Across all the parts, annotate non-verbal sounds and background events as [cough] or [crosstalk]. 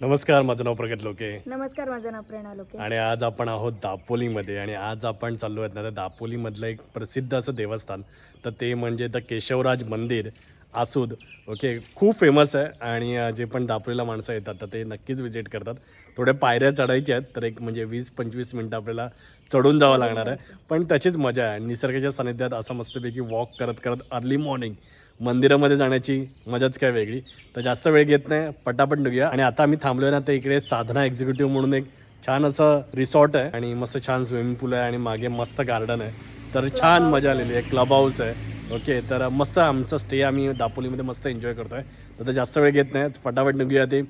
नमस्कार माझं नाव प्रगत लोके. नमस्कार माझं नाव प्रेरणा लोके. आणि आज आपण आहोत दापोलीमध्ये. आणि आज आपण चाललो आहेत ना तर दापोलीमधलं एक प्रसिद्ध असं देवस्थान. तर ते म्हणजे द केशवराज मंदिर आसूद. ओके खूप फेमस आहे. आणि जे पण दापोलीला माणसं येतात तर ते नक्कीच विजिट करतात. थोड्या पायऱ्या चढायच्या आहेत तर एक म्हणजे वीस पंचवीस मिनटं आपल्याला चढून जावं लागणार आहे. पण त्याचीच मजा आहे. निसर्गाच्या सानिध्यात असं मस्तपैकी वॉक करत करत अर्ली मॉर्निंग मंदिरामध्ये जाण्याची मजाच काय वेगळी. तर जास्त वेळ घेत नाही पटापट निघूया. आणि आता आम्ही थांबलोय ना तर इकडे साधना एक्झिक्युटिव्ह म्हणून एक छान असं रिसॉर्ट आहे. आणि मस्त छान स्विमिंग पूल आहे आणि मागे मस्त गार्डन आहे. तर छान मजा आलेली आहे क्लब हाऊस आहे. ओके तर मस्त आमचा स्टे आम्ही दापोलीमध्ये मस्त एन्जॉय करतोय. तर जास्त वेळ घेत नाही पटापट निघूया ते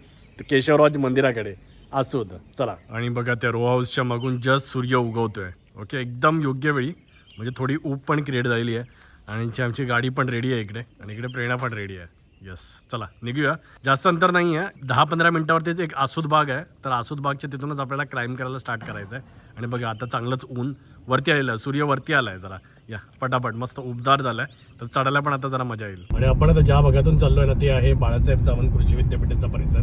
केशवराज मंदिराकडे आसूद. चला. आणि बघा त्या रो हाऊसच्या मागून जस्ट सूर्य उगवतोय. ओके एकदम योग्य वेळी. म्हणजे थोडी ऊब पण क्रिएट झालेली आहे. आणि आमची गाडी पण रेडी आहे इकडे. आणि इकडे प्रेरणा पण रेडी आहे. यस चला निघूया. जास्त अंतर नाही आहे दहा पंधरा मिनिटावरतीच एक आसूद बाग आहे. तर आसूद बागच्या तिथूनच आपल्याला क्लाइम करायला स्टार्ट करायचं आहे आणि बघा आता चांगलंच ऊन वरती आलेलं आहे सूर्य वरती आला आहे जरा. या पटापट मस्त उबदार झाला आहे तर चढायला पण आता जरा मजा येईल. आणि आपण आता ज्या भागातून चाललोय ना ते आहे बाळासाहेब सावंत कृषी विद्यापीठाचा परिसर.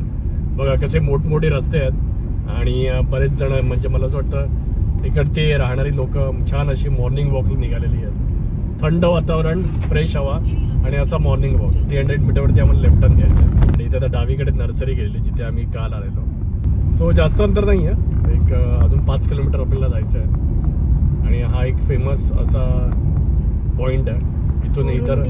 बघा कसे मोठमोठे रस्ते आहेत. आणि बरेच जण म्हणजे मला असं वाटतं इकडते राहणारी लोक छान अशी मॉर्निंग वॉकला निघालेली आहेत. थंड वातावरण फ्रेश हवा आणि असा मॉर्निंग वॉक थ्री हंड्रेड मीटरवरती आम्हाला लेफ्ट टर्न घ्यायचं आहे. आणि इथे आता डावीकडे नर्सरी गेलेली जिथे आम्ही काल आलेलो. सो जास्त अंतर नाही आहे. एक अजून पाच किलोमीटर आपल्याला जायचं आहे. आणि हा एक फेमस असा पॉइंट आहे. इथून इतर.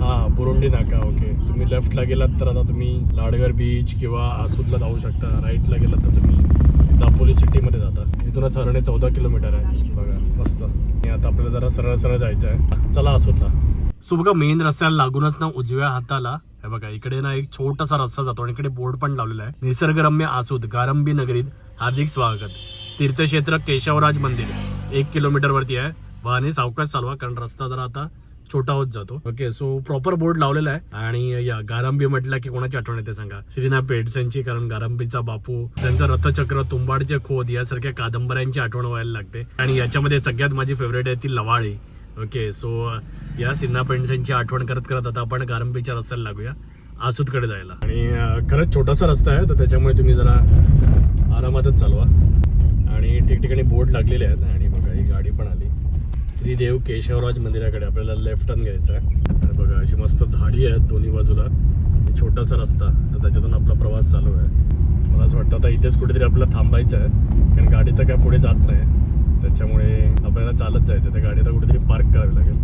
हा बुरुंडी नाका ओके तुम्ही लेफ्टला गेलात तर आता तुम्ही लाडगर बीच किंवा आसूदला जाऊ शकता. राईटला गेलात तर तुम्ही दापोली सिटीमध्ये जातात. इथूनच हरणे चौदा किलोमीटर आहे. बघा मस्त. आणि आता आपल्याला जरा सरळ सरळ जायचं आहे. चला आसूदला सो बघा मेन रस्त्याला लागूनच ना उजव्या हाताला. हे बघा इकडे ना एक छोटासा रस्ता जातो आणि इकडे बोर्ड पण लावलेला आहे. निसर्गरम्य आसूद गारंबी नगरीत हार्दिक स्वागत. तीर्थक्षेत्र केशवराज मंदिर. एक किलोमीटर वरती आहे. वाहने सावकाश चालवा कारण रस्ता जरा आता छोटा होत जातो. ओके सो प्रॉपर बोर्ड लावलेला आहे. आणि या गारंबी म्हटलं की कोणाची आठवण येते सांगा? श्रीनाथ पेडसेंची कारण गारंबीचा बापू त्यांचं रथचक्र तुंबाडचे खोद यासारख्या कादंबऱ्यांची आठवण व्हायला लागते. आणि याच्यामध्ये सगळ्यात माझी फेवरेट आहे ती लवाळी. ओके सो या सिन्हा पेंडसेंची आठवण करत करत आता आपण गारंबीच्या रस्त्याला लागूया. आसूदकडे जायला. आणि खरंच छोटासा रस्ता आहे तर त्याच्यामुळे तुम्ही जरा आरामातच चालवा. आणि ठिकठिकाणी बोर्ड लागलेले आहेत. आणि बघा ही गाडी पण आली श्रीदेव केशवराज मंदिराकडे आपल्याला लेफ्ट टर्न घ्यायचा आहे. बघा अशी मस्त झाडी आहेत दोन्ही बाजूला. छोटासा रस्ता तर त्याच्यातून आपला प्रवास चालू आहे. मला असं वाटतं आता इथेच कुठेतरी आपल्याला थांबायचं आहे कारण गाडी तर काय पुढे जात नाही. त्याच्यामुळे आपल्याला चालत जायचं त्या गाडी आता कुठेतरी पार्क करावी लागेल.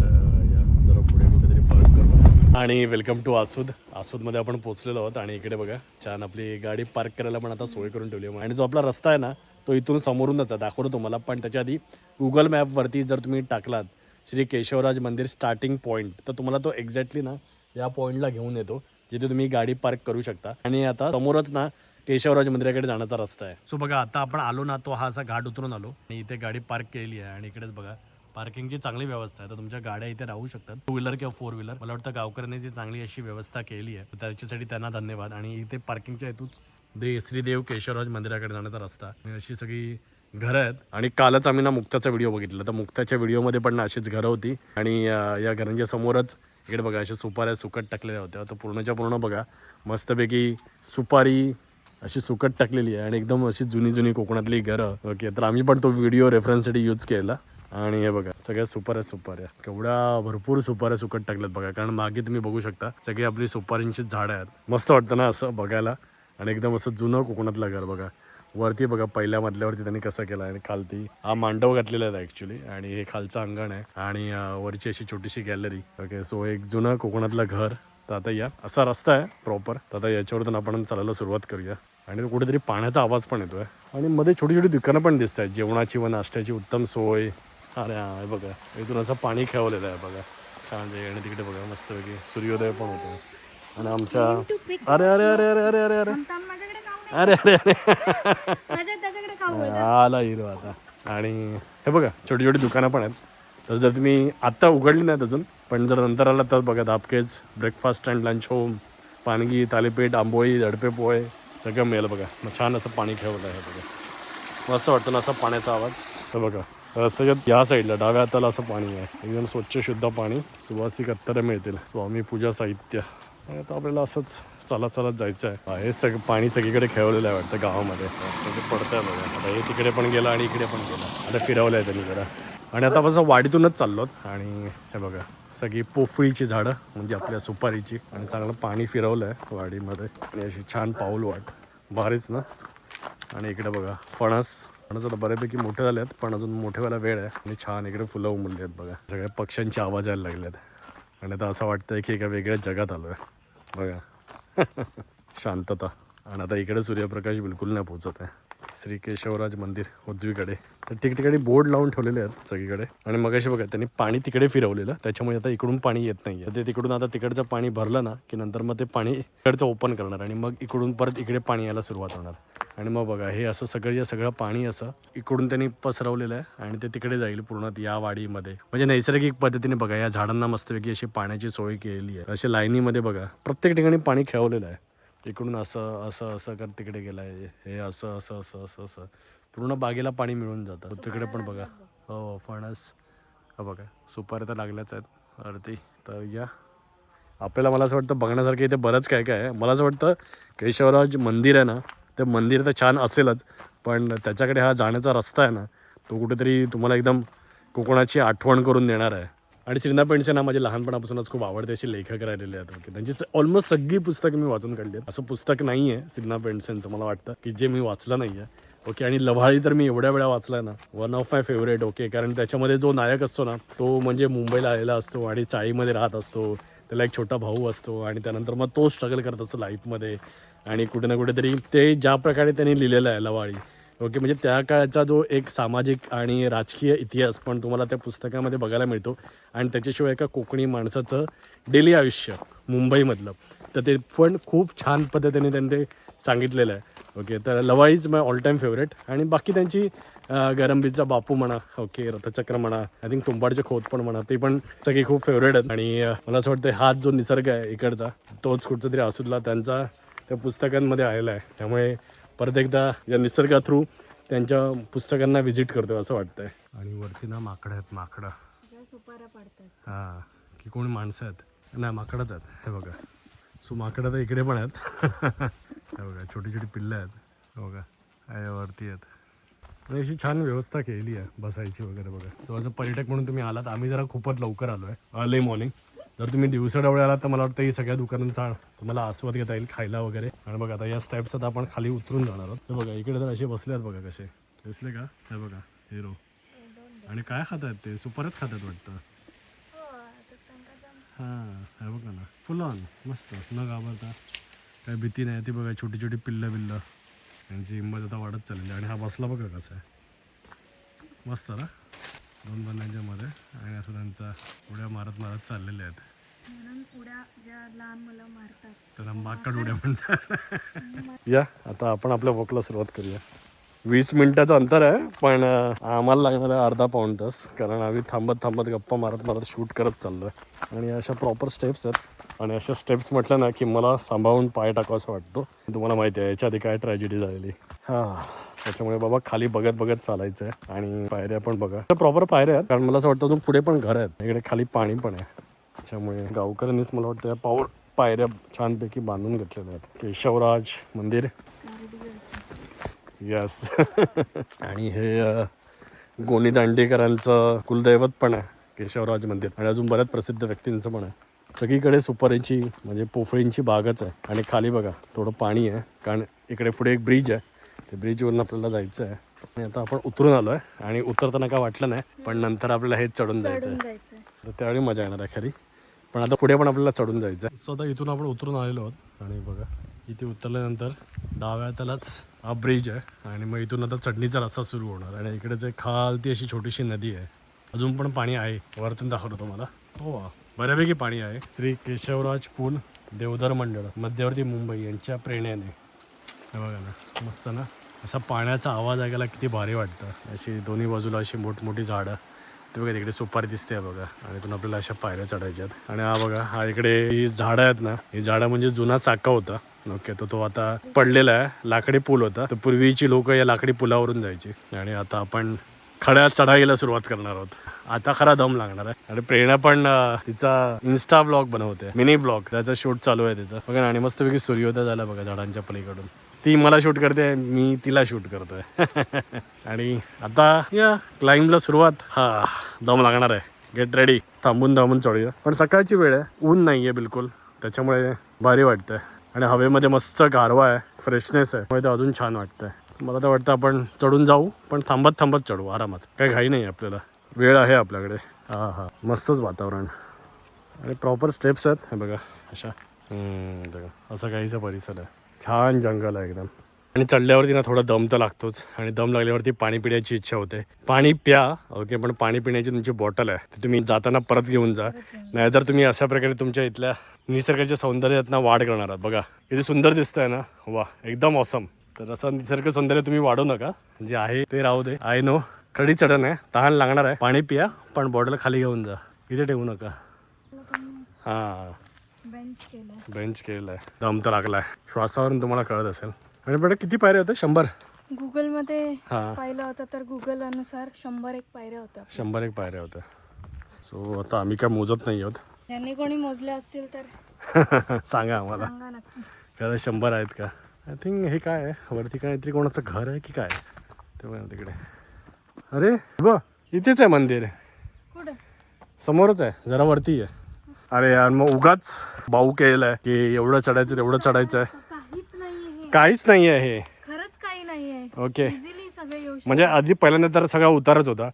तर या जरा पुढे कुठेतरी पार्क करू. आणि वेलकम टू आसूद. आसूदमध्ये आपण पोचलेलो आहोत आणि इकडे बघा छान आपली गाडी पार्क करायला पण आता सोय करून ठेवली आहे. आणि जो आपला रस्ता आहे ना तो इथून समोरूनच दाखवतो तुम्हाला. पण त्याच्या आधी गुगल मॅपवरती जर तुम्ही टाकलात श्री केशवराज मंदिर स्टार्टिंग पॉईंट तर तुम्हाला तो एक्झॅक्टली ना या पॉईंटला घेऊन येतो जिथे तुम्ही गाडी पार्क करू शकता. आणि आता समोरच ना केशवराज मंदिराकडे जाण्याचा रस्ता आहे. सो बघा आता आपण आलो ना तो हा असा घाट उतरून आलो. आणि इथे गाडी पार्क केली आहे. आणि इकडेच बघा पार्किंगची चांगली व्यवस्था आहे. तर तुमच्या गाड्या इथे राहू शकतात. टू व्हीलर किंवा फोर व्हीलर मला वाटतं गावकऱ्यांनी जी चांगली अशी व्यवस्था केली आहे त्याच्यासाठी त्यांना धन्यवाद. आणि इथे पार्किंगच्या हेतूच दे श्रीदेव केशवराज मंदिराकडे जाण्याचा रस्ता. अशी सगळी घरं आहेत. आणि कालच आम्ही ना मुक्ताचा व्हिडिओ बघितला. तर मुक्ताच्या व्हिडिओमध्ये पण ना अशीच घरं होती. आणि या घरांच्या समोरच इकडे बघा अशा सुपाऱ्या सुकट टाकलेल्या होत्या. तर पूर्णच्या पूर्ण बघा मस्तपैकी सुपारी अशी सुकट टाकलेली आहे. आणि एकदम अशी जुनी जुनी कोकणातली घरं. ओके तर आम्ही पण तो व्हिडिओ रेफरन्ससाठी यूज केला. आणि हे बघा सगळ्या सुपाऱ्या सुपाऱ्या. केवढ्या भरपूर सुपाऱ्या सुकट टाकल्यात बघा. कारण मागे तुम्ही बघू शकता सगळी आपली सुपारींची झाडं आहेत. मस्त वाटतं ना असं बघायला. आणि एकदम असं जुनं कोकणातलं घर बघा. वरती बघा पहिल्या मधल्यावरती त्यांनी कसं केलं आणि खालती. हा मांडव घातलेला आहे ॲक्च्युली आणि हे खालचं अंगण आहे. आणि वरची अशी छोटीशी गॅलरी ओके सो एक जुनं कोकणातलं घर. तर आता या. असा रस्ता आहे प्रॉपर तर आता याच्यावरून आपण चालायला सुरुवात करूया. आणि कुठेतरी पाण्याचा आवाज पण येतोय. आणि मध्ये छोटी छोटी दुकानं पण दिसत आहेत जेवणाची व नाश्त्याची उत्तम सोय. अरे हा बघा. इथून असं पाणी खेळवलेलं आहे बघा. छान आणि तिकडे बघा मस्तपैकी सूर्योदय पण होतो आणि आमच्या अरे अरे अरे अरे अरे अरे अरे. अरे अरे अरे. आला हिरो आता. आणि हे बघा छोटी छोटी दुकानं पण आहेत. तर जर तुम्ही आत्ता उघडली नाहीत अजून पण जर नंतर आला तर बघा दापकेच ब्रेकफास्ट अँड लंच होम पानगी थालीपीठ आंबोळी दडपे पोहे सगळं मिळेल बघा. मग छान असं पाणी खेळवलं आहे बघा. मस्त वाटतं ना असा पाण्याचा आवाज. तर बघा रस्त्याच्या या साईडला डाव्या हाताला असं पाणी आहे. एकदम स्वच्छ शुद्ध पाणी. सुवासिक अत्तरं मिळतील. स्वामी पूजा साहित्य. आणि आता आपल्याला असंच चालत चालत जायचं आहे हे सगळं पाणी सगळीकडे खेळवलेलं आहे वाटतं गावामध्ये. म्हणजे पडतंय बघा. आता हे तिकडे पण गेलं आणि इकडे पण गेलं. आता फिरवलं आहे त्यांनी जरा. आणि आता आपण वाडीतूनच चाललो आणि हे बघा सगळी पोफळीची झाडं म्हणजे आपल्या सुपारीची. आणि चांगलं पाणी फिरवलं आहे वाडीमध्ये. आणि अशी छान पाऊल वाट. भारीच ना? आणि इकडे बघा फणस. फणस आता बऱ्यापैकी मोठे झाले आहेत पण अजून मोठे व्हायला वेळ आहे. आणि छान इकडे फुलं उमलली आहेत बघा. सगळ्या पक्ष्यांचे आवाज यायला लागले आहेत आणि आता असं वाटतंय की एका वेगळ्या जगात आलो आहे बघा. [laughs] शांतता. आणि आता इकडे सूर्यप्रकाश बिलकुल नाही पोचत आहे. श्री केशवराज मंदिर उजवीकडे. तर ठिकठिकाणी बोर्ड लावून ठेवलेले आहेत सगळीकडे. आणि मग अशी बघा त्यांनी पाणी तिकडे फिरवलेलं. त्याच्यामुळे आता इकडून पाणी येत नाही ते तिकडून आता तिकडचं पाणी भरलं ना की नंतर मग ते पाणी इकडचं ओपन करणार आणि मग इकडून परत इकडे पाणी यायला सुरुवात होणार. आणि मग बघा हे असं सगळं जे सगळं पाणी असं इकडून त्यांनी पसरवलेलं आहे आणि ते तिकडे जाईल पूर्ण या वाडीमध्ये. म्हणजे नैसर्गिक पद्धतीने बघा या झाडांना मस्तपैकी अशी पाण्याची सोय केलेली आहे. अशी लाईनीमध्ये बघा प्रत्येक ठिकाणी पाणी खेळवलेलं आहे. इकडून असं असं असं कर तिकडे गेलं आहे हे असं असं असं असं असं. पूर्ण बागेला पाणी मिळून जातं. तिकडे पण बघा. हो फणस. हा बघा सुपाऱ्या तर लागल्याच आहेत. अर्धी तर या. आपल्याला मला असं वाटतं बघण्यासारखं इथे बरंच काय काय आहे. मला असं वाटतं केशवराज मंदिर आहे ना ते मंदिर तर छान असेलच पण त्याच्याकडे हा जाण्याचा रस्ता आहे ना तो कुठेतरी तुम्हाला एकदम कोकणाची आठवण करून देणार आहे. आणि श्रीना पेंडसेन हा माझे लहानपणापासूनच खूप आवडते असे लेखक राहिलेले आहेत. त्यांची ऑलमोस्ट सगळी पुस्तकं मी वाचून काढली आहेत. असं पुस्तक नाही आहे श्रीना पेंडसेनचं मला वाटतं की जे मी वाचलं नाही आहे ओके आणि लव्हाळी तर मी एवढ्या वेळा वाचलाय ना. One of my favourite okay कारण त्याच्यामध्ये जो नायक असतो ना तो म्हणजे मुंबईला आलेला असतो आणि चाळीमध्ये राहत असतो. त्याला एक छोटा भाऊ असतो आणि त्यानंतर मग तो स्ट्रगल करत असतो लाईफमध्ये आणि कुठे ना कुठेतरी ते ज्या प्रकारे त्यांनी लिहिलेलं आहे लवाळी ओके म्हणजे त्या काळाचा जो एक सामाजिक आणि राजकीय इतिहास पण तुम्हाला त्या पुस्तकामध्ये बघायला मिळतो. आणि त्याच्याशिवाय एका कोकणी माणसाचं डेली आयुष्य मुंबईमधलं. तर ते पण खूप छान पद्धतीने त्यांनी ते सांगितलेलं आहे. ओके तर लवा is my all time favourite आणि बाकी त्यांची अं, बापू म्हणा ओके रथचक्र म्हणा आय थिंक तुंबाडचे खोत पण म्हणा ते पण सगळी खूप फेवरेट आहेत. आणि मला असं वाटतं हा जो निसर्ग आहे इकडचा तोच कुठचा तरी असुदला त्यांचा त्या पुस्तकांमध्ये आलेला आहे. त्यामुळे परत एकदा या निसर्गा थ्रू त्यांच्या पुस्तकांना व्हिजिट करतो असं वाटतंय. आणि वरती ना माकडं आहेत माकडं. पडतात. हां की कोणी माणसं आहेत. नाही माकडंच आहेत. हे बघा. सो माकडं तर इकडे पण आहेत. हे बघा छोटी छोटी पिल्लं आहेत. हे बघा आहे वरती आहेत. आणि अशी छान व्यवस्था केलेली आहे बसायची वगैरे बघा. सो ॲज अ पर्यटक म्हणून तुम्ही आलात. आम्ही जरा खूपच लवकर आलो आहे अर्ली मॉर्निंग. जर तुम्ही दिवसाढवळे आला तर मला वाटतं ही सगळ्या दुकानांचा तुम्हाला आस्वाद घेता येईल खायला वगैरे. आणि बघा आता या स्टेप्स आता आपण खाली उतरून जाणार आहोत. तर बघा इकडे तर असे बसले आहेत बघा कसे. दिसले का? हे बघा हिरो आणि काय खात आहेत ते? सुपरच खात आहेत वाटतं. हां हे बघा ना. फुल ऑन मस्त. न घाबरता काय भीती नाही. ती बघा छोटी छोटी पिल्लं बिल्लं. यांची हिंमत आता वाढत चाललेली आहे. आणि हा बसला बघा कसा आहे. मस्त ना? दोन बनांच्या मध्ये. आणि असं त्यांचा उड्या मारत मारत चाललेले आहेत. म्हणून उड्या ज्या लहान मुलं मारतात. त्याला माकड उड्या [laughs] म्हणतात. या आता आपण आपल्या वॉकला सुरुवात करूया. वीस मिनिटाचं अंतर आहे पण आम्हाला लागणार आहे अर्धा पाऊण तास. कारण आम्ही थांबत थांबत गप्पा मारत मारत शूट करत चाललो आहे आणि अशा प्रॉपर स्टेप्स आहेत. आणि अशा स्टेप्स म्हटलं ना की मला सांभाळून पाय टाकावं असं वाटतो. तुम्हाला माहिती आहे याच्या आधी काय ट्रॅजेडी झालेली. हां त्याच्यामुळे बाबा खाली बघत बघत चालायचं आहे आणि पायऱ्या पण बघा. प्रॉपर पायऱ्या आहेत कारण मला असं वाटतं अजून पुढे पण घर आहेत. इकडे खाली पाणी पण आहे. त्याच्यामुळे गावकऱ्यांनीच मला वाटतं या पावर पायऱ्या छानपैकी बांधून घेतलेल्या आहेत. केशवराज मंदिर. यस [laughs] आणि हे गोणी गोनी दांडेकरांचं कुलदैवत पण आहे केशवराज मंदिर. आणि अजून बऱ्याच प्रसिद्ध व्यक्तींचं पण आहे. सगळीकडे सुपारीची म्हणजे पोफळींची बागच आहे. आणि खाली बघा थोडं पाणी आहे कारण इकडे पुढे एक ब्रिज आहे. ते ब्रिजवरून आपल्याला जायचं आहे. आणि आता आपण उतरून आलो आहे आणि उतरताना काय वाटलं नाही पण नंतर आपल्याला हेच चढून जायचं आहे. तर त्यावेळी मजा येणार आहे खरी. पण आता पुढे पण आपल्याला चढून जायचं आहे सो आता इथून आपण उतरून आलेलो आहोत. आणि बघा इथे उतरल्यानंतर डाव्या त्यालाच हा ब्रिज आहे. आणि मग इथून आता चढणीचा रस्ता सुरू होणार. आणि इकडेच एक खालती अशी छोटीशी नदी आहे अजून पण पाणी आहे. वरतून दाखवतो तुम्हाला. हो वा. बऱ्यापैकी पाणी आहे. श्री केशवराज पूल देवधर मंडळ मध्यवर्ती मुंबई यांच्या प्रेरणेने. हे बघा ना मस्त ना? असा पाण्याचा आवाज ऐकायला किती भारी वाटतं. अशी दोन्ही बाजूला अशी मोठमोठी झाडं. ते बघा तिकडे सुपारी दिसते बघा. आणि इथून आपल्याला अशा पायऱ्या चढायच्यात. आणि हा बघा हा इकडे ही झाडं आहेत ना ही झाडं म्हणजे जुना चाका होता. ओके तर तो आता पडलेला आहे. लाकडी पूल होता. तर पूर्वीची लोक या लाकडी पुलावरून जायची. आणि आता आपण खड्या चढाईला सुरुवात करणार आहोत. आता खरा दम लागणार आहे. आणि प्रेरणा पण तिचा इन्स्टा ब्लॉग बनवते. मिनी ब्लॉग त्याचं शूट चालू आहे तिचं. बघा आणि मस्तपैकी सूर्योदय झाला बघा झाडांच्या पलीकडून. ती मला शूट करते मी तिला शूट करतोय. [laughs] आणि आता या क्लाइंबला सुरुवात. हा दम लागणार आहे. गेट रेडी थांबून थांबून चढूया. पण सकाळची वेळ आहे. ऊन नाही आहे बिलकुल. त्याच्यामुळे भारी वाटतंय. आणि हवेमध्ये मस्त गारवा आहे. फ्रेशनेस आहे. त्यामुळे ते अजून छान वाटतंय. मला तर वाटतं आपण चढून जाऊ पण थांबत थांबत चढू आरामात. काही घाई नाही आपल्याला. वेळ आहे आपल्याकडे. हा हा. मस्तच वातावरण. आणि प्रॉपर स्टेप्स आहेत. हे बघा अशा. बघा. असं काहीचा परिसर आहे. छान जंगल आहे एकदम. आणि चढल्यावरती ना थोडा दम तर लागतोच. आणि दम लागल्यावरती पाणी पिण्याची इच्छा होते. पाणी प्या ओके पण पाणी पिण्याची तुमची बॉटल आहे. ती तुम्ही जाताना परत घेऊन जा. नाहीतर तुम्ही अशा प्रकारे तुमच्या इथल्या निसर्गाच्या सौंदर्यात वाढ करणार आहात. बघा किती सुंदर दिसतंय ना? वा एकदम ऑसम तर असं निसर्ग सौंदर्य तुम्ही वाढवू नका. जे आहे ते राहू दे. आय नो कडी चढण आहे. तहान लागणार आहे. पाणी पिया पण बॉटल खाली घेऊन जा. इथे ठेवू नका. हां. बेंच केलेला आहे दम तर लागलाय. श्वासावरून तुम्हाला कळत असेल. आणि बेटा किती पायऱ्या होत्या? शंभर. गुगलमध्ये हां. पाहिलं होतं तर गुगल अनुसार शंभर एक पायऱ्या होत्या. शंभर एक पायऱ्या होत्या. सो आता आम्ही काय मोजत नाही आहोत. ज्यांनी कोणी मोजले असतील तर [laughs] सांगा आम्हाला. खरं शंभर आहेत का? आय थिंक हे काय आहे? वरती काहीतरी कोणाचं घर आहे की काय ते बघा तिकडे. अरे ब इथेच आहे मंदिर. कुठं? समोरच आहे जरा वरती आहे. अरे यार मग उगाच बाऊ केलेलं आहे की एवढं चढायचं तेवढं चढायचं आहे. काहीच नाही आहे हे. खरंच काही ओके. सगळे येऊ शकतात. म्हणजे आधी पहिल्यांदा तर सगळा उतारच होता.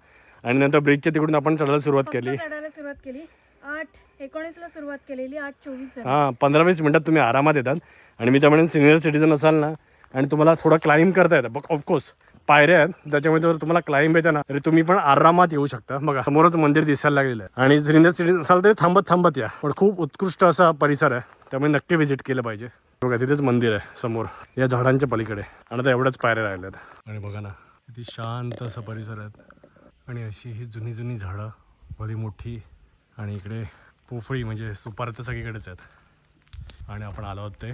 आणि नंतर ब्रिजच्या तिकडून आपण चढायला सुरुवात केली. सुरुवात केली. आठ एकोणीस सुरुवात केलेली आठ चोवीस हां पंधरा वीस मिनटात तुम्ही आरामात येतात. आणि मी त्यामुळे सिनियर सिटीजन असाल ना आणि तुम्हाला थोडं क्लाइंब करता येतं. बघ ऑफकोर्स पायऱ्या आहेत. त्याच्यामुळे जर तुम्हाला क्लाइंब येतं ना तरी तुम्ही पण आरामात येऊ शकता. बघा समोरच मंदिर दिसायला लागलेलं आहे. आणि सिनियर सिटीजन असाल तरी थांबत थांबत या. पण खूप उत्कृष्ट असा परिसर आहे. त्यामुळे नक्की व्हिजिट केलं पाहिजे. बघा तिथेच मंदिर आहे समोर. या झाडांच्या पलीकडे. आणि आता एवढ्याच पायऱ्या राहिल्यात आणि बघा ना किती शांत असा परिसर आहेत आणि अशी ही जुनी जुनी झाडं भली मोठी. आणि इकडे पोफळी म्हणजे सुपार तर सगळीकडेच आहेत. आणि आपण आलो आहोत ते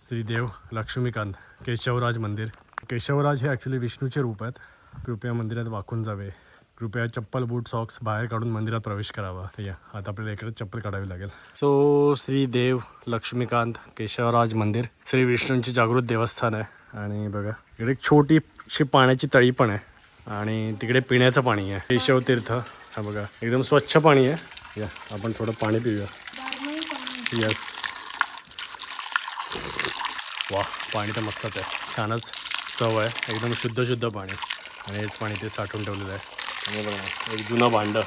श्रीदेव लक्ष्मीकांत केशवराज मंदिर. केशवराज हे ॲक्च्युली विष्णूचे रूप आहेत. कृपया मंदिरात वाकून जावे. कृपया चप्पल बूट सॉक्स बाहेर काढून मंदिरात प्रवेश करावा. या आता आपल्याला इकडे चप्पल काढावी लागेल. सो श्री देव लक्ष्मीकांत केशवराज मंदिर श्री विष्णूंचे जागृत देवस्थान आहे. आणि बघा इकडे एक छोटीशी पाण्याची तळी पण आहे. आणि तिकडे पिण्याचं पाणी आहे. केशव तीर्थ हा बघा एकदम स्वच्छ पाणी आहे. या आपण थोडं पाणी पिऊया. येस वा पाणी तर मस्तच आहे. छानच चव आहे. एकदम शुद्ध शुद्ध पाणी. आणि हेच पाणी ते साठवून ठेवलेलं आहे. आणि बघा एक जुनं भांडं.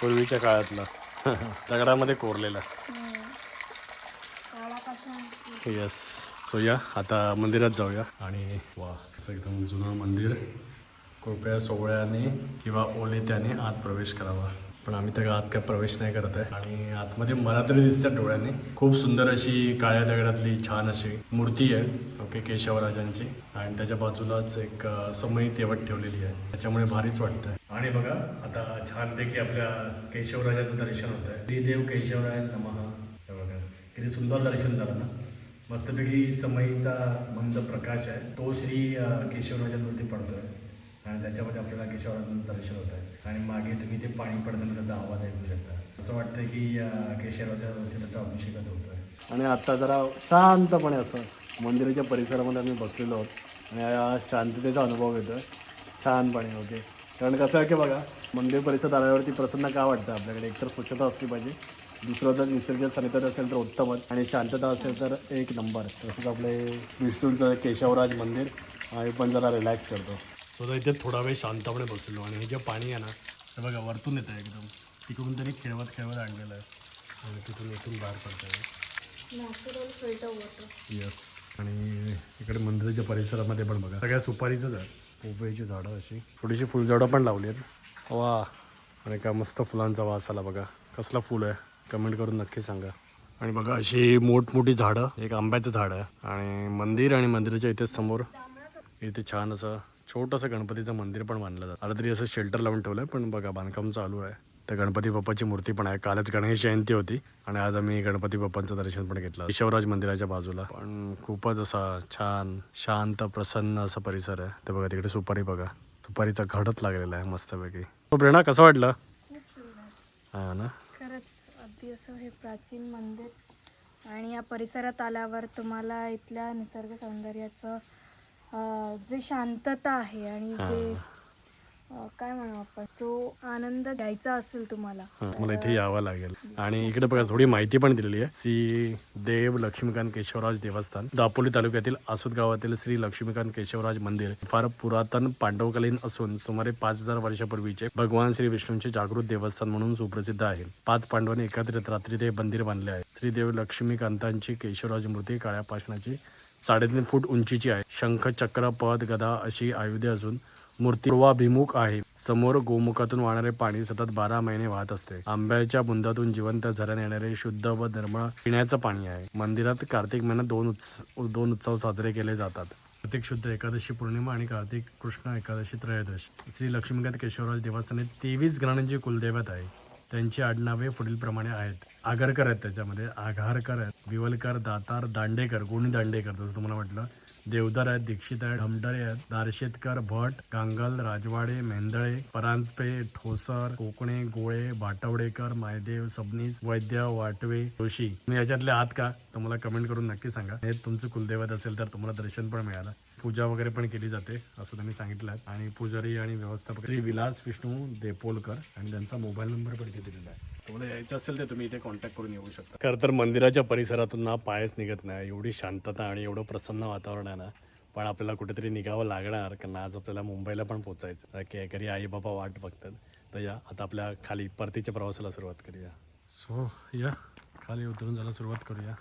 पूर्वीच्या काळातलं. [laughs] दगडामध्ये कोरलेलं. येस सो या आता मंदिरात जाऊया. आणि वा असं एकदम जुनं मंदिर. कृपया सोहळ्याने किंवा ओलेत्याने आत प्रवेश करावा. पण आम्ही त्या आत काय प्रवेश नाही करत आहे. आणि आतमध्ये मला तरी दिसतं डोळ्याने. खूप सुंदर अशी काळ्या दगडातली छान अशी मूर्ती आहे. ओके केशवराजांची. आणि त्याच्या बाजूलाच एक समयी समई तेवट ठेवलेली आहे. त्याच्यामुळे भारीच वाटतंय. आणि बघा आता छानपैकी आपल्या केशवराजाचं दर्शन होत आहे श्रीदेव केशवराज नमहा बघा किती सुंदर दर्शन झालं ना. मस्तपैकी समईचा मंद प्रकाश आहे. तो श्री केशवराजांवरती पडतोय. आणि त्याच्यामध्ये आपल्याला केशवराजांचं दर्शन होत आहे. आणि मागे तुम्ही ते पाणी पडताना त्याचा आवाज ऐकू शकता. असं वाटतं की अ, केशवराजावरती त्याचा अभिषेकच होतोय. आणि आत्ता जरा शांतपणे असं मंदिराच्या परिसरामध्ये आम्ही बसलेलो आहोत. आणि या शांततेचा अनुभव येतो आहे छानपणे ओके. कारण कसं आहे की बघा मंदिर परिसर आल्यावरती प्रसन्न का वाटतं आपल्याकडे? एकतर स्वच्छता असली पाहिजे. दुसरं जर निसर्ग सनितर असेल तर उत्तमच आणि शांतता असेल तर एक नंबर. तसंच आपले विष्णूंचं केशवराज मंदिर आम्ही पण जरा रिलॅक्स करतो. सो इथे थोडा वेळ शांतपणे बसलो आणि हे जे पाणी आहे ना ते बघा वरतून येतं आहे एकदम. तिकडून तरी खेळवत खेळवत आणलेलं आहे. आणि तिथून इथून बाहेर पडतं आहे नॅचरल फिल्टर वॉटर येस आणि इकडे मंदिराच्या परिसरामध्ये पण बघा. सगळ्या सुपारीचंच आहे पोपईची झाडं अशी. थोडीशी फुलझाडं पण लावली आहेत. वा. आणि का मस्त फुलांचा वास आला बघा. कसला फुल आहे. कमेंट करून नक्की सांगा. आणि बघा अशी मोठमोठी झाडं. एक आंब्याचं झाड आहे. आणि मंदिर आणि मंदिराच्या इथेच समोर. इथे छान असं छोटंसं गणपतीचं मंदिर पण बांधलं जातं. आता तरी असं शेल्टर लावून ठेवलं आहे पण बघा बांधकाम चालू आहे. तर गणपती बाप्पाची मूर्ती पण आहे. कालच गणेश जयंती होती आणि आज आम्ही गणपती बाप्पांचं दर्शन पण घेतलं. शिवराज मंदिराच्या बाजूला. पण खूपच असा छान शांत प्रसन्न असा परिसर आहे. ते बघा तिकडे सुपारी बघा. सुपारीचा घडत लागलेला आहे मस्तपैकी. तो प्रेरणा कसं वाटलं? हा ना? खरंच अगदी असं हे प्राचीन मंदिर. आणि या परिसरात आल्यावर तुम्हाला इथल्या निसर्ग सौंदर्याचं अं, जे शांतता आहे आणि जे अं, काय म्हणू आपण तो आनंद घ्यायचा असेल तुम्हाला हा, मला इथे यावं लागेल. आणि इकडे बघा थोडी माहिती पण दिलेली आहे. श्री देव लक्ष्मीकांत केशवराज देवस्थान दापोली तालुक्यातील आसुद गावातील श्री लक्ष्मीकांत केशवराज मंदिर फार पुरातन पांडवकालीन असून सुमारे पाच हजार वर्षापूर्वीचे भगवान श्री विष्णूंचे जागृत देवस्थान म्हणून सुप्रसिद्ध आहे. पाच पांडवांनी एकत्रित रात्री ते मंदिर बांधले आहे. श्री देव लक्ष्मीकांतांची केशवराज मूर्ती काळ्या पाषाणाची साडेतीन फूट उंचीची आहे. शंख चक्र पद गदा अशी आयुधे असून मूर्ती पूर्वाभिमुख आहे. समोर गोमुखातून वाहणारे पाणी सतत बारा महिने वाहत असते. आंब्याच्या बुंदातून जिवंत झऱ्याने येणारे शुद्ध व निर्मळ पिण्याचं पाणी आहे. मंदिरात कार्तिक महिन्यात दोन उत्सव दोन उत्सव साजरे केले जातात. कार्तिक शुद्ध एकादशी पौर्णिमा आणि कार्तिक कृष्ण एकादशी त्रयोदशी. श्री लक्ष्मीकांत केशवराज देवस्थान तेवीस ग्रहणांची कुलदैवत आहे. त्यांची आडनावे पुढीलप्रमाणे आहेत. आगरकर आहेत त्याच्यामध्ये. आघारकर आहेत. विवलकर दातार दांडेकर. गुणी दांडेकर? जसं तुम्हाला म्हटलं. देवदार आहेत दीक्षित आहेत ढमडरे आहेत दारशेतकर भट गांगल राजवाडे मेंदळे परांजपे ठोसर कोकणे गोळे बाटवडेकर मायदेव सबनीस वैद्य वाटवे जोशी. तुम्ही याच्यातले आहात का? तुम्हाला कमेंट करून नक्की सांगा. हे तुमचं कुलदैवत असेल तर तुम्हाला दर्शन पण मिळालं. पूजा वगैरे पण केली जाते असं त्यांनी सांगितलं आहे. आणि पुजारी आणि व्यवस्थापक श्री विलास विष्णू देपोलकर आणि त्यांचा मोबाईल नंबर पण इथे दिलेला आहे. तुम्हाला यायचं असेल तर तुम्ही इथे कॉन्टॅक्ट करून येऊ शकता. खरं तर मंदिराच्या परिसरातून ना पायच निघत नाही. एवढी शांतता आणि एवढं प्रसन्न वातावरण आहे ना. पण आपल्याला कुठेतरी निघावं लागणार कारण आज आपल्याला मुंबईला पण पोचायचं की घरी आई बाबा वाट बघतात. तर या आता आपल्या खाली परतीच्या प्रवासाला सुरुवात करूया. सो या. खाली उतरून जायला सुरुवात करूया.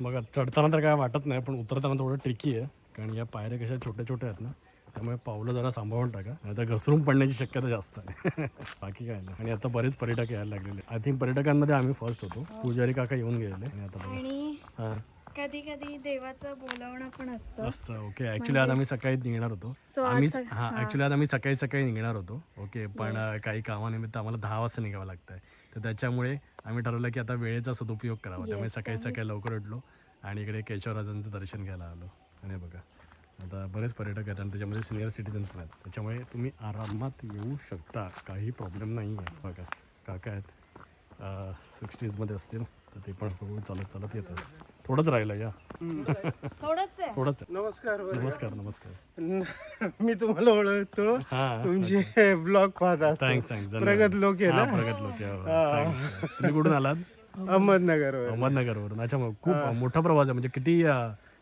बघा चढताना तर काय वाटत नाही पण उतरताना थोडं ट्रिकी आहे. कारण या पायऱ्या कशा छोट्या छोट्या आहेत ना त्यामुळे पावलं जरा सांभाळून टाका. आता घसरून पडण्याची शक्यता जास्त आहे. [laughs] बाकी काय नाही. आणि आता बरेच पर्यटक यायला लागलेले आय थिंक पर्यटकांमध्ये आम्ही फर्स्ट होतो. पुजारी काका येऊन गेलेले आणि आता बघा. हां. कधी कधी देवाचं बोलावणं पण असतं. असं ओके ॲक्च्युली आज आम्ही सकाळी निघणार होतो. आम्ही हां आज आम्ही सकाळी सकाळी निघणार होतो. ओके पण काही कामानिमित्त आम्हाला दहा वाजता निघावं लागतं तर त्याच्यामुळे आम्ही ठरवलं की आता वेळेचा सदुपयोग करावा. त्यामुळे सकाळी सकाळी लवकर उठलो आणि इकडे केशवराजांचं दर्शन घ्यायला आलो. आणि बघा. आता बरेच पर्यटक आहेत आणि त्याच्यामध्ये सिनियर सिटीजन पण आहेत. त्याच्यामुळे तुम्ही आरामात येऊ शकता. काही प्रॉब्लेम नाही आहे बघा काका आहेत. सिक्स्टीजमध्ये असतील तर ते पण हळूहळू चालत चालत येतात. थोडंच राहिलं या. थोडंच आहे. थोडंच नमस्कार. नमस्कार नमस्कार. मी तुम्हाला ओळखतो. हा तुमचे ब्लॉग पाहत थँक्स थँक्स प्रगत लोक प्रगत लोक हो. Thanks. तुम्ही कुठून आलात? अहमदनगर अहमदनगरवरून. अच्छा मग खूप मोठा प्रवास आहे. म्हणजे किती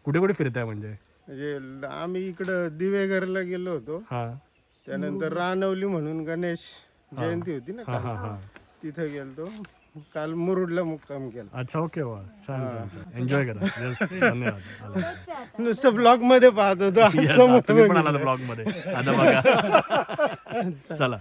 कुठे कुठे फिरताय म्हणजे? म्हणजे आम्ही इकडं दिवेघरला गेलो होतो. हा. त्यानंतर रानवली म्हणून गणेश जयंती होती ना हा काल. हा हा. तिथं गेलतो. काल मुरुडला मुक्काम केला. अच्छा ओके वा. छान छान छान. एन्जॉय करा. येस धन्यवाद. आला. नुसतं ब्लॉगमध्ये पाहत होतो. Yes, समोर तुम्ही पण आलात ब्लॉगमध्ये आता बघा. चला.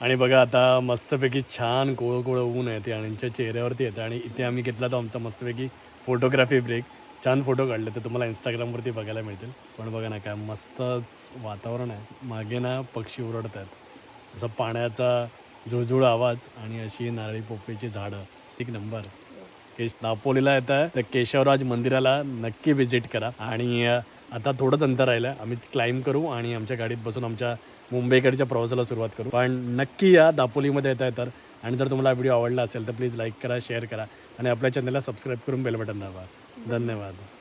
आणि बघा आता मस्तपैकी छान कोळ कोळ ऊन आहे ते आणि यांच्या चेहऱ्यावरती येतं. आणि इथे आम्ही घेतला तो आमचा मस्तपैकी फोटोग्राफी ब्रेक छान फोटो काढले ते तुम्हाला इंस्टाग्रामवरती बघायला मिळतील. पण बघा ना काय मस्तच वातावरण आहे. मागे ना पक्षी ओरडत आहेत असं पाण्याचा झुळझुळ आवाज आणि अशी नारळी पोफळीची झाडं. एक नंबर. केश दापोलीला येत. आहे तर केशवराज मंदिराला नक्की व्हिजिट करा. आणि आता थोडंच अंतर राहिलं. आम्ही क्लाइंब करू आणि आमच्या गाडीत बसून आमच्या मुंबईकडच्या प्रवासाला सुरुवात करू. पण नक्की या दापोलीमध्ये येत आहे तर आणि जर तुम्हाला व्हिडिओ आवडला असेल तर प्लीज लाईक करा शेअर करा. आणि आपल्या चॅनलला सबस्क्राईब करून बेल बटन दाबा. धन्यवाद.